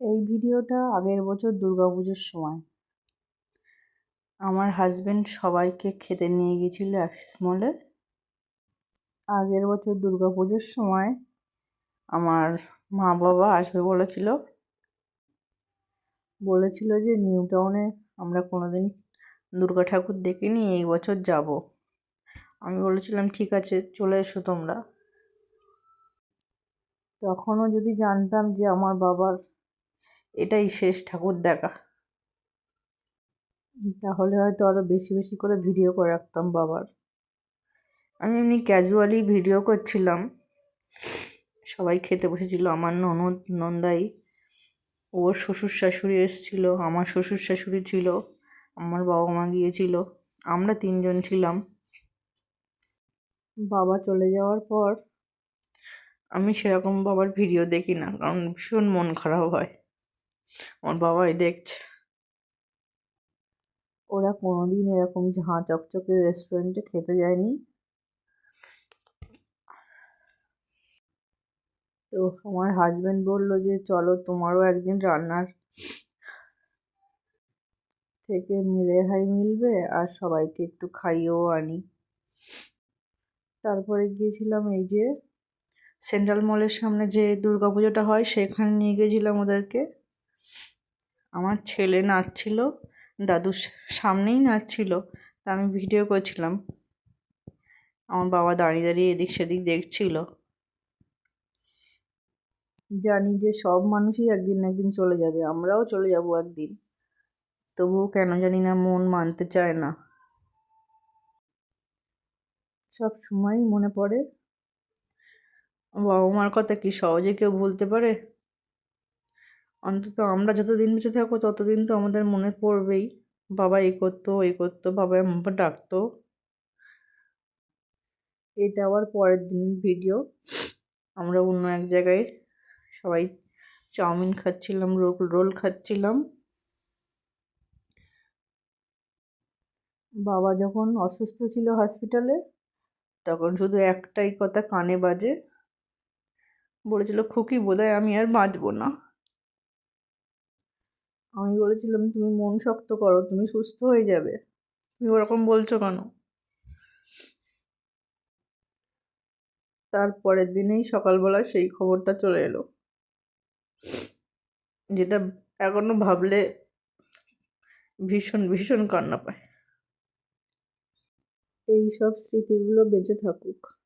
এই ভিডিওটা আগের বছর দুর্গা পুজোর সময়। আমার হাজবেন্ড সবাইকে খেতে নিয়ে গেছিল অ্যাক্সিস মলে আগের বছর দুর্গা পুজোর সময় আমার মা বাবা আসবে বলেছিল। বলেছিল যে নিউ টাউনে আমরা কোনোদিন দুর্গা ঠাকুর দেখিনি এই বছর যাব। আমি বলেছিলাম, ঠিক আছে, চলে এসো তোমরা। তখনও যদি জানতাম যে আমার বাবার এটাই শেষ ঠাকুর দেখা। তাহলে হয়তো আরও বেশি বেশি করে ভিডিও করে রাখতাম বাবার। আমি এমনি ক্যাজুয়ালি ভিডিও করছিলাম। সবাই খেতে বসেছিল আমার ননদ নন্দাই। ওর শ্বশুর শাশুড়ি এসেছিল আমার শ্বশুর শাশুড়ি ছিল আমার বাবা মা গিয়েছিল আমরা তিনজন ছিলাম। বাবা চলে যাওয়ার পর আমি সেরকম বাবার ভিডিও দেখি না কারণ ভীষণ মন খারাপ হয়। আমার বাবাই দেখছে। ওরা কোনোদিন এরকম ঝাঁ চকচকে রেস্টুরেন্টে খেতে যায়নি। তো আমার হাজব্যান্ড বলল যে, চলো তোমারও একদিন রান্নার থেকে রেহাই মিলবে, আর সবাইকে একটু খাইয়েও আনি। তারপরে গিয়েছিলাম এই যে সেন্ট্রাল মলের সামনে যে দুর্গা পুজোটা হয়, সেখানে নিয়ে গেছিলাম ওদেরকে। আমার ছেলে নাচছিল, দাদুর সামনেই নাচছিল, তা আমি ভিডিও করছিলাম। আমার বাবা দাঁড়িয়ে দাঁড়িয়ে এদিক সেদিক দেখছিল। জানি যে সব মানুষই একদিন না একদিন চলে যাবে, আমরাও চলে যাব একদিন। তবুও কেন জানি না মন মানতে চায় না। সব সময়ই মনে পড়ে। বাবা মার কথা কি সহজে কেউ বলতে পারে? অন্তত আমরা যতদিন বেঁচে থাকব, ততদিন তো আমাদের মনে পড়বেই, বাবা এ করতো এ করতো, বাবা এমন ডাকতো। এটা আবার পরের দিন ভিডিও আমরা অন্য এক জায়গায় সবাই চাউমিন খাচ্ছিলাম, রোল রোল খাচ্ছিলাম। বাবা যখন অসুস্থ ছিল হসপিটালে তখন শুধু একটাই কথা, কানে বাজে। বলেছিল, খুকি বোধহয় আমি আর বাঁচবো না। আমি বলেছিলাম, তুমি মন শক্ত করো, তুমি সুস্থ হয়ে যাবে। তুমি ওরকম বলছো কেন? তারপরের দিনেই সকালবেলা সেই খবরটা চলে এলো। যেটা এখনও ভাবলে ভীষণ ভীষণ কান্না পায়। এই সব স্মৃতিগুলো বেঁচে থাকুক।